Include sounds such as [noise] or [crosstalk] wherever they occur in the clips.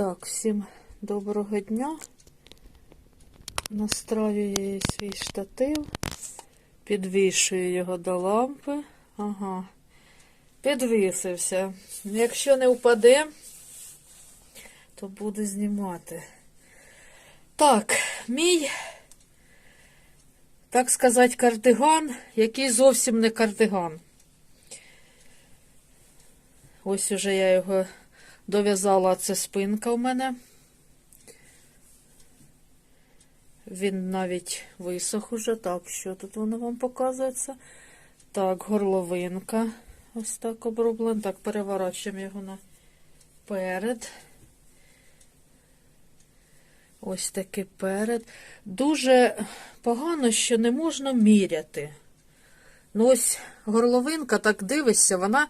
Так, всім доброго дня. Настраюю свій штатив, підвішую його до лампи. Ага, підвісився. Якщо не впаде, то буду знімати. Так, мій, так сказати, кардиган, який зовсім не кардиган. Ось уже я його дов'язала, це спинка в мене. Він навіть висох уже. Так, що тут воно вам показується? Так, горловинка. Ось так оброблена. Так, переворачуємо його наперед. Ось такий перед. Дуже погано, що не можна міряти. Ну, ось горловинка, так дивишся, вона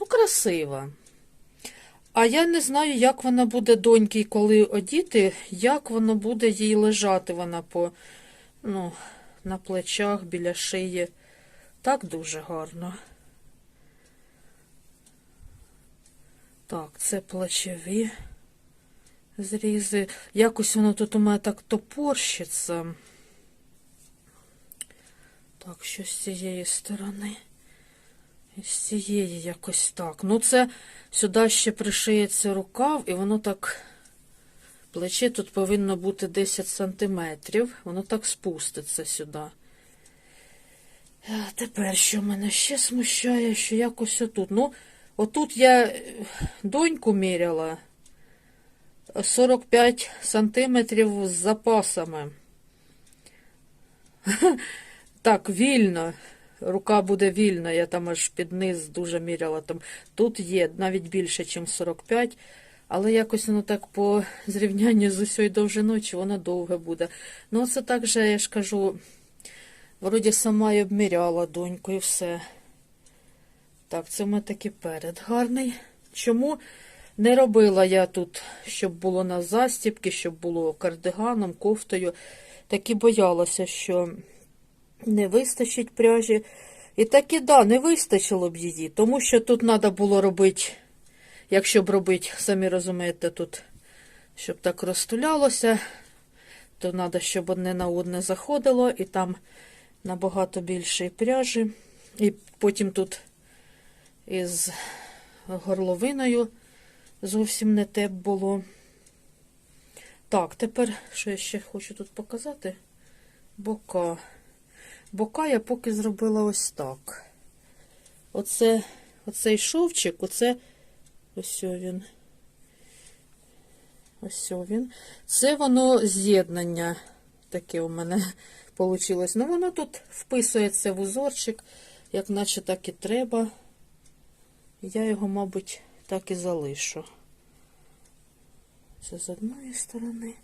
ну, красива. А я не знаю, як вона буде доньки, коли одіти, як воно буде їй лежати вона по, ну, на плечах, біля шиї. Так дуже гарно. Так, це плечові зрізи. Якось воно тут у мене так топорщиться. Так, що з цієї сторони. І з цієї якось так. Ну, це сюди ще пришиється рукав, і воно так. Плече тут повинно бути 10 сантиметрів. Воно так спуститься сюди. Тепер, що мене ще смущає, що якось отут. Ну, отут я е, доньку міряла 45 сантиметрів з запасами. [laughs] Так, вільно. Рука буде вільна, я там аж під низ дуже міряла. Там. Тут є навіть більше, ніж 45, але якось воно так по зрівнянню з усією довжиною, чи воно довге буде. Ну, це так же, я ж кажу, вроді сама й обміряла доньку і все. Так, це в мене такий перед гарний. Чому не робила я тут, щоб було на застіпки, щоб було кардиганом, кофтою. Так і боялася, що не вистачить пряжі. І так і да, не вистачило б її, тому що тут треба було робити, якщо б робити, самі розумієте, тут, щоб так розтулялося, то треба, щоб одне на одне заходило, і там набагато більше пряжі. І потім тут із горловиною зовсім не те було. Так, тепер, що я ще хочу тут показати? Бока. Бока я поки зробила ось так. Оце, оцей шовчик, оце ось він. Ось він. Це воно з'єднання таке у мене [laughs] вийшло. Ну, воно тут вписується в узорчик, як наче так і треба. Я його, мабуть, так і залишу. Це з одної сторони,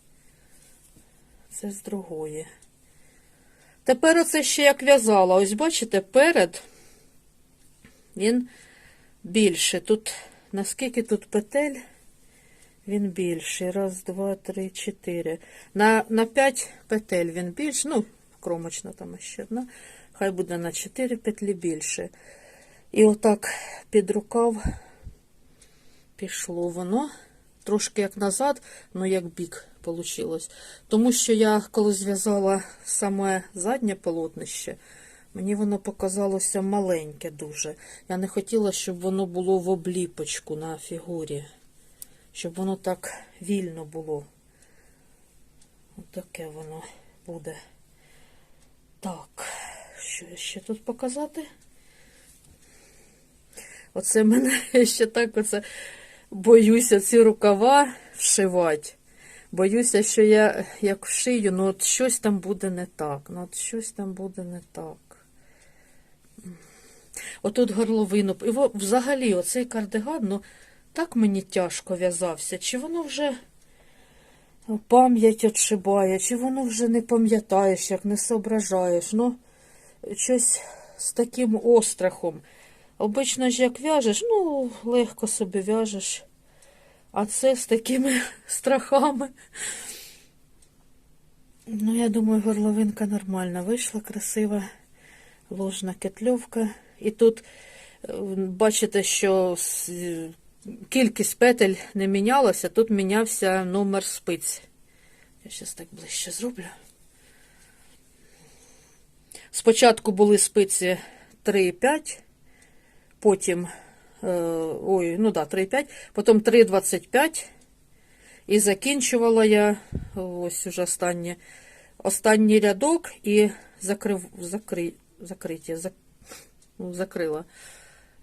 це з другої. Тепер оце ще як в'язала. Ось бачите, перед він більше. Тут, наскільки тут петель, він більший. Раз, два, три, чотири. На на 5 петель він більший. Ну, кромочна там ще одна. Хай буде на 4 петлі більше. І отак під рукав пішло воно. Трошки як назад, ну як бік вийшло. Тому що я, коли зв'язала саме заднє полотнище, мені воно показалося маленьке дуже. Я не хотіла, щоб воно було в обліпочку на фігурі. Щоб воно так вільно було. Отаке воно буде. Так, що ще тут показати? Оце мене [laughs] ще так оце боюся ці рукава вшивати. Боюся, що я як вшию, ну от щось там буде не так. Ну от щось там буде не так. Отут горловину. І взагалі оцей кардиган, ну так мені тяжко в'язався. Чи воно вже пам'ять отшибає, чи воно вже не пам'ятаєш, як не соображаєш. Ну, щось з таким острахом. Обично ж як в'яжеш, ну, легко собі в'яжеш. А це з такими [laughs] страхами. Ну, я думаю, горловинка нормальна вийшла, красива, ложна кетльовка. І тут, е, бачите, що кількість петель не мінялася, тут мінявся номер спиць. Я зараз так ближче зроблю. Спочатку були спиці 3,5, потім, е, ой, ну да, 3,5, потім 3,25. І закінчувала я ось уже останнє, останній рядок і закрив, закри, закриття, зак, ну, закрила.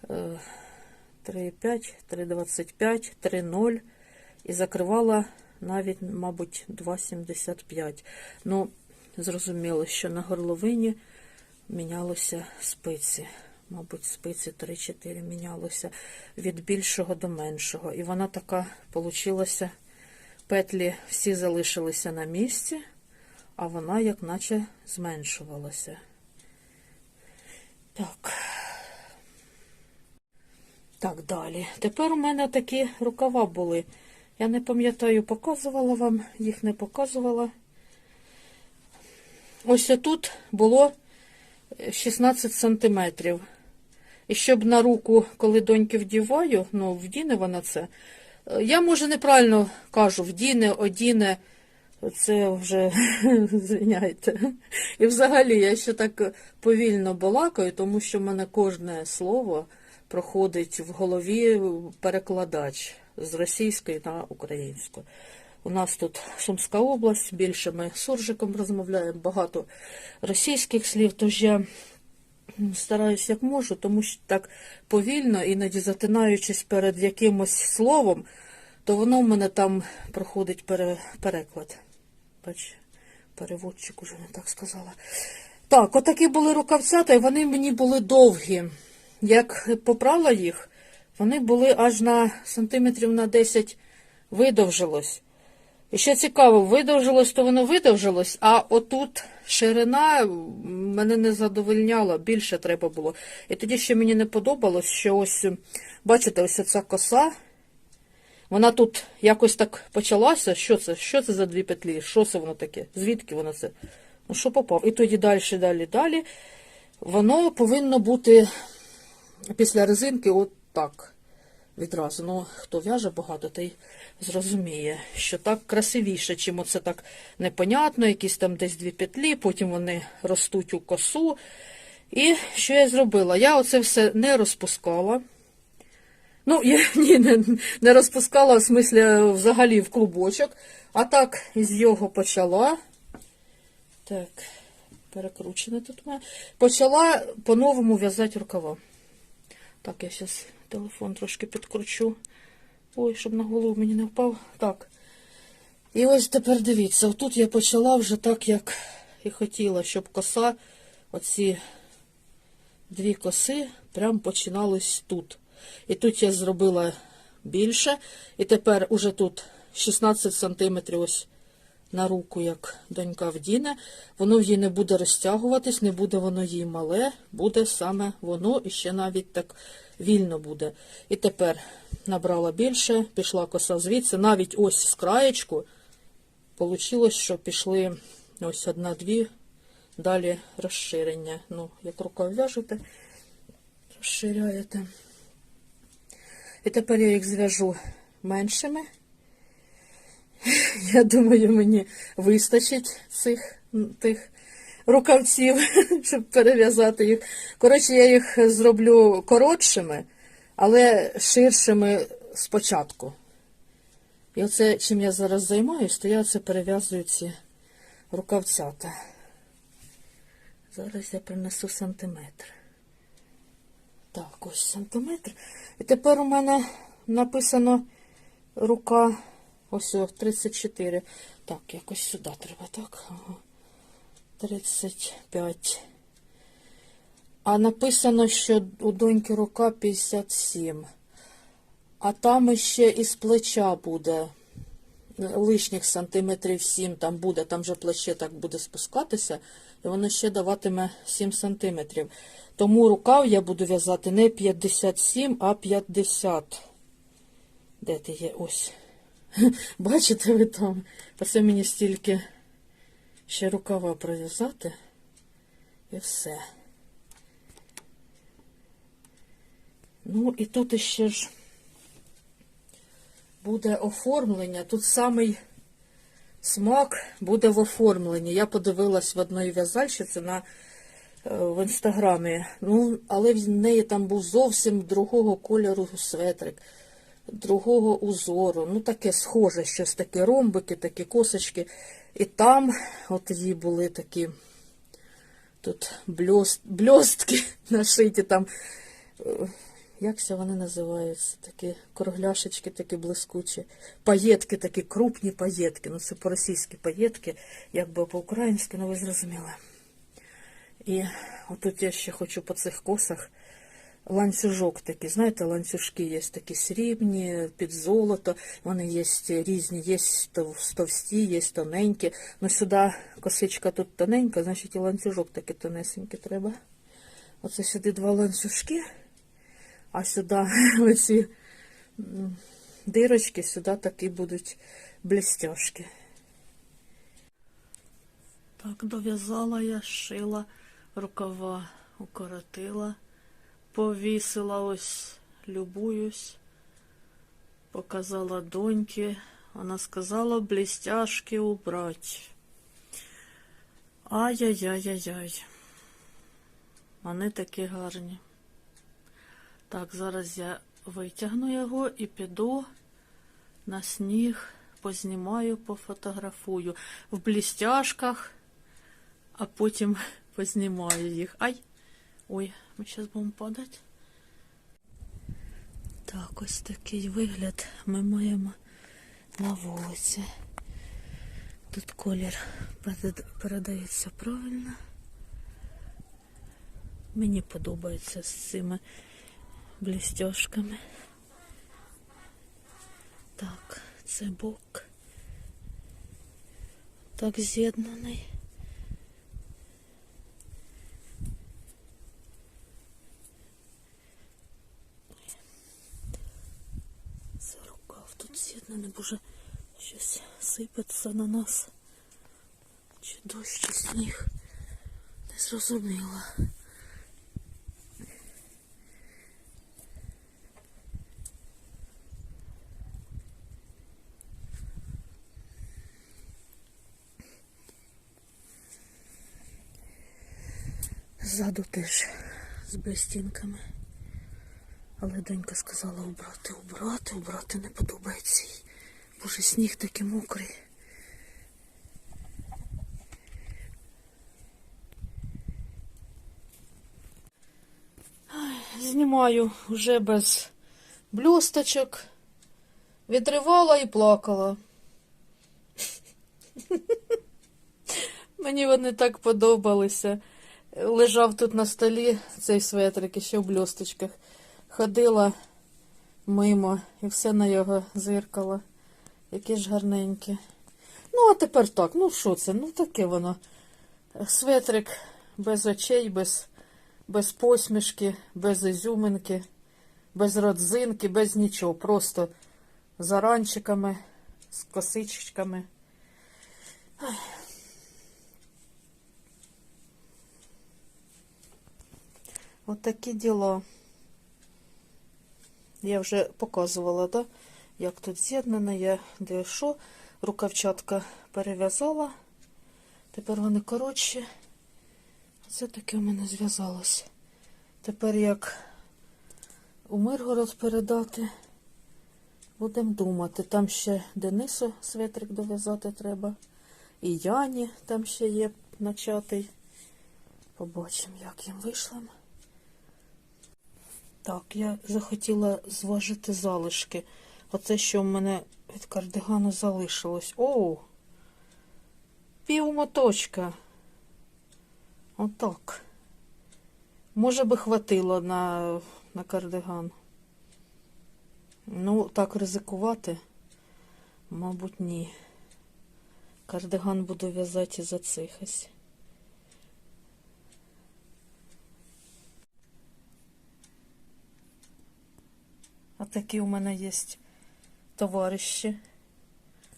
Е, 3,5, 3,25, 3,0 і закривала навіть, мабуть, 2,75. Ну, зрозуміло, що на горловині мінялося спиці. Мабуть, спиці 3-4 мінялося від більшого до меншого. І вона така получилася. Петлі всі залишилися на місці, а вона як наче зменшувалася. Так. Так, далі. Тепер у мене такі рукава були. Я не пам'ятаю, показувала вам, їх не показувала. Ось отут було 16 сантиметрів. І щоб на руку, коли доньки вдіваю, ну, вдіне вона це. е, Я, може, неправильно кажу, вдіне, одіне, це вже [laughs] звиняйте. І взагалі я ще так повільно балакаю, тому що в мене кожне слово проходить в голові перекладач з російської на українську. У нас тут Сумська область, більше ми суржиком розмовляємо, багато російських слів, тож я стараюсь як можу, тому що так повільно, іноді затинаючись перед якимось словом, то воно в мене там проходить пере, переклад. Бач, переводчик уже не так сказала. Так, отакі були рукавцята, і вони мені були довгі. Як попрала їх, вони були аж на сантиметрів на 10 видовжилось. І що цікаво, видовжилось, то воно видовжилось, а отут ширина мене не задовольняла, більше треба було. І тоді ще мені не подобалось, що ось, бачите, ось ця коса, вона тут якось так почалася. Що це? Що це за дві петлі? Що це воно таке? Звідки воно це? Ну, що попав? І тоді далі, далі, далі. Воно повинно бути після резинки от так відразу. Ну, хто в'яже багато, той зрозуміє, що так красивіше, чим оце так непонятно, якісь там десь дві петлі, потім вони ростуть у косу. І що я зробила? Я оце все не розпускала. Ну, я [laughs] ні, не, не розпускала, в смислі, взагалі в клубочок, а так із його почала. Так, перекручене тут. Почала по-новому в'язати рукава. Так, я зараз телефон трошки підкручу. Ой, щоб на голову мені не впав. Так. І ось тепер дивіться, отут я почала вже так, як і хотіла, щоб коса, оці дві коси, прям починались тут. І тут я зробила більше. І тепер уже тут 16 сантиметрів ось на руку, як донька вдіне. Воно в їй не буде розтягуватись, не буде воно їй мале, буде саме воно і ще навіть так вільно буде. І тепер набрала більше, пішла коса звідси, навіть ось з краєчку. Получилось, що пішли ось одна-дві, далі розширення. Ну, як рукою в'яжете, розширяєте. І тепер я їх зв'яжу меншими. [laughs] Я думаю, мені вистачить цих тих рукавців, [laughs] щоб перев'язати їх. Коротше, я їх зроблю коротшими, але ширшими спочатку. І оце, чим я зараз займаюсь, то я оце перев'язую ці рукавцята. Зараз я принесу сантиметр. Так, ось сантиметр. І тепер у мене написано рука. Ось 34. Так, якось сюди треба, так? Ага. 35. А написано, що у доньки рука 57. А там ще із плеча буде. Лишніх сантиметрів 7 там буде, там же плече так буде спускатися, і воно ще даватиме 7 сантиметрів. Тому рукав я буду в'язати не 57, а 50. Де ти є? Ось. [laughs] Бачите ви там? Оце мені стільки ще рукава пров'язати. І все. Ну, і тут іще ж буде оформлення. Тут самий смак буде в оформленні. Я подивилась в одної в'язальщиці на е, в інстаграмі. Ну, але в неї там був зовсім другого кольору светрик, другого узору. Ну, таке схоже, щось таке ромбики, такі косочки. І там от її були такі тут бльост, бльостки [laughs] нашиті там. е, Як це вони називаються? Такі кругляшечки, такі блискучі. Паєтки, такі крупні паєтки. Ну, це по-російськи паєтки, якби по-українськи, ну ви зрозуміли. І отут я ще хочу по цих косах ланцюжок такий. Знаєте, ланцюжки є такі срібні, під золото. Вони є різні, є товсті, є тоненькі. Ну сюди косичка тут тоненька, значить і ланцюжок такий тонесенький треба. Оце сюди два ланцюжки, а сюди [laughs] оці дирочки, сюди такі будуть блістяшки. Так, дов'язала я, шила рукава, укоротила, повісила ось, любуюсь, показала доньки. Вона сказала блістяшки убрать. Ай-яй-яй-яй-яй. Вони такі гарні. Так, зараз я витягну його і піду на сніг, познімаю, пофотографую в блістяшках, а потім [laughs] познімаю їх. Ай! Ой, ми зараз будемо падати. Так, ось такий вигляд ми маємо на вулиці. Тут колір передається правильно. Мені подобається з цими блістяшками. Так, це бок. Так з'єднаний. Це рукав бо вже щось сипеться на нас. Чи дощ, чи сніг. Не зрозуміла. Ззаду теж з блістінками. Але донька сказала убрати, убрати, убрати не подобається їй. Боже, сніг такий мокрий. Знімаю вже без блюсточок. Відривала і плакала. Мені вони так подобалися. Лежав тут на столі цей светрик ще в блісточках. Ходила мимо і все на його зиркало. Які ж гарненькі. Ну, а тепер так, ну що це? Ну таке воно. Светрик без очей, без, без посмішки, без ізюминки, без родзинки, без нічого. Просто з оранчиками, з косичками. От такі діла. Я вже показувала, да? як тут з'єднано, я де що. Рукавчатка перев'язала. Тепер вони коротші. Це таке в мене зв'язалось. Тепер як у Миргород передати, будемо думати. Там ще Денису светрик дов'язати треба. І Яні там ще є начатий. Побачимо, як їм вийшло. Так, я захотіла зважити залишки. Оце, що в мене від кардигану залишилось. Оу! Пів моточка. Отак. Може би хватило на, на кардиган. Ну, так ризикувати, мабуть, ні. Кардиган буду в'язати за цих. А такі у мене є товариші.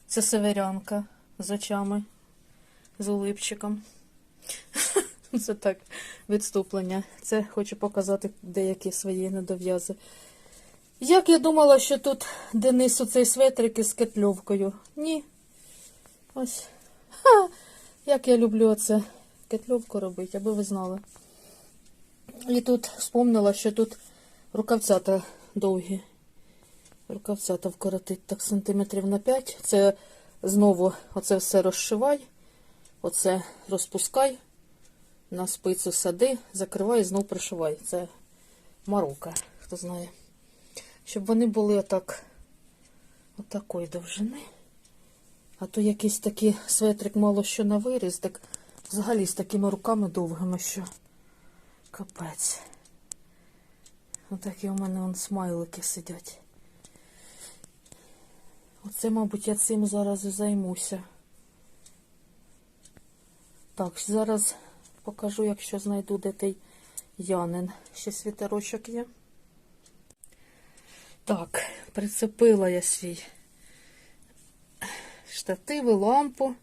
Це северянка з очами, з улипчиком. [laughs] Це так, відступлення. Це хочу показати деякі свої недов'язи. Як я думала, що тут Денис оцей светрик із кетльовкою. Ні. Ось. Ха! Як я люблю оце кетльовку робити, аби ви знали. І тут вспомнила, що тут рукавцята довгі. Рукавцята вкоротить так сантиметрів на 5. Це знову оце все розшивай, оце розпускай, на спицю сади, закривай і знов пришивай. Це марука, хто знає. Щоб вони були отак, отакої довжини. А то якийсь такий светрик мало що на виріз, так взагалі з такими руками довгими, що капець. Отакі у мене вон смайлики сидять. Оце, мабуть, я цим зараз і займуся. Так, зараз покажу, якщо знайду де той Янин. Ще світерочок є. Так, прицепила я свій штативи, лампу.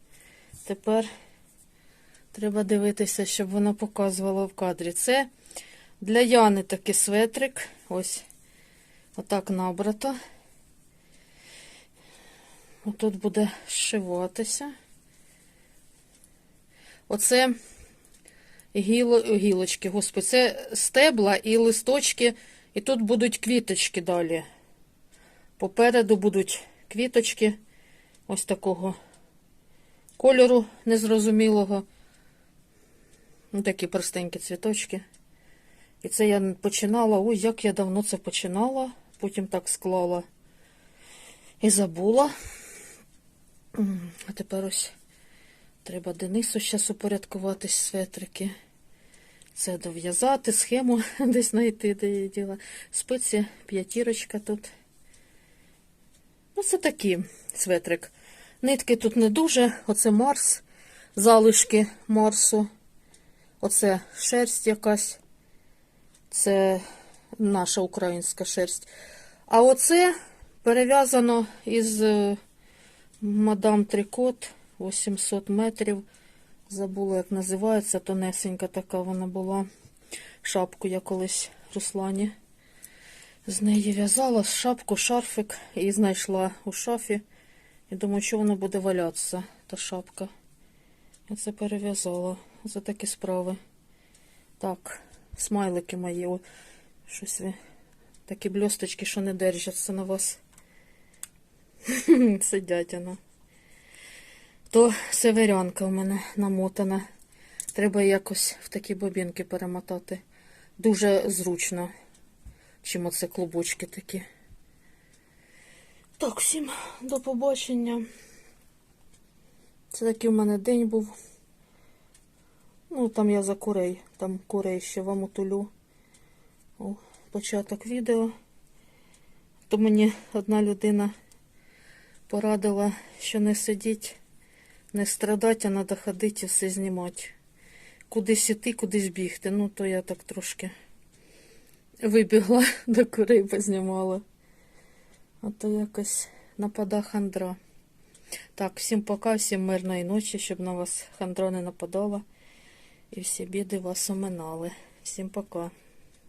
Тепер треба дивитися, щоб воно показувало в кадрі. Це для Яни такий светрик. Ось отак набрато. Отут буде зшиватися. Оце гіло, гілочки, господи, це стебла і листочки, і тут будуть квіточки далі. Попереду будуть квіточки ось такого кольору незрозумілого. Ось такі простенькі цвіточки. І це я починала, ой, як я давно це починала, потім так склала і забула. А тепер ось треба Денису зараз упорядкувати светрики. Це дов'язати, схему [laughs] десь знайти, де я діла. Спиці, п'ятірочка тут. Ну, це такий светрик. Нитки тут не дуже. Оце Марс, залишки Марсу. Оце шерсть якась. Це наша українська шерсть. А оце перев'язано із е, мадам Трикот 800 метрів. Забула, як називається. Тонесенька така вона була. Шапку я колись Руслані з неї в'язала шапку, шарфик і знайшла у шафі. І думаю, що воно буде валятися, та шапка. Я це перев'язала. За такі справи. Так, смайлики мої. Щось. Такі бльосточки, що не держаться на вас. [laughs] Сидять воно. То северянка у мене намотана. Треба якось в такі бобінки перемотати. Дуже зручно, чим оце клубочки такі. Так, всім до побачення. Це такий у мене день був. Ну, там я за курей. Там курей ще вам утулю. О, початок відео. То мені одна людина порадила, що не сидіть, не страдати, а треба ходити і все знімати. Кудись іти, кудись бігти. Ну, то я так трошки вибігла [laughs] до курей, познімала. А то якось напада хандра. Так, всім пока, всім мирної ночі, щоб на вас хандра не нападала. І всі біди вас оминали. Всім пока.